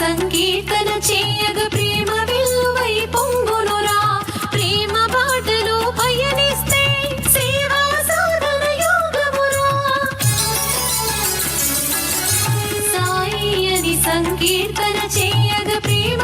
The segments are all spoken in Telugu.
సంకీర్తన చేయగ ప్రేమ విలువై పొంగునురా. ప్రేమ బాటలో పయనిస్తే సేవా సాధన యోగమురా. సాయి అని సంకీర్తన చేయగ ప్రేమ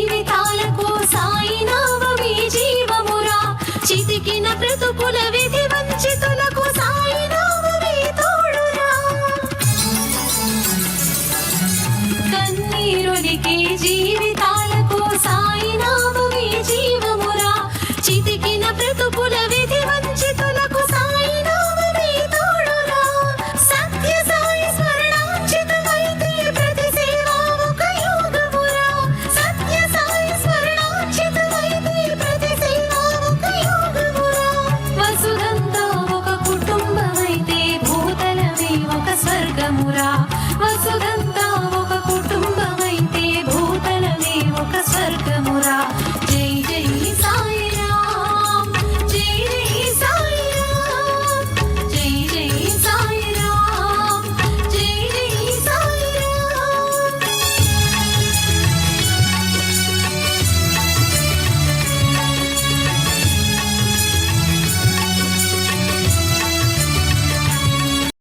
జీవిత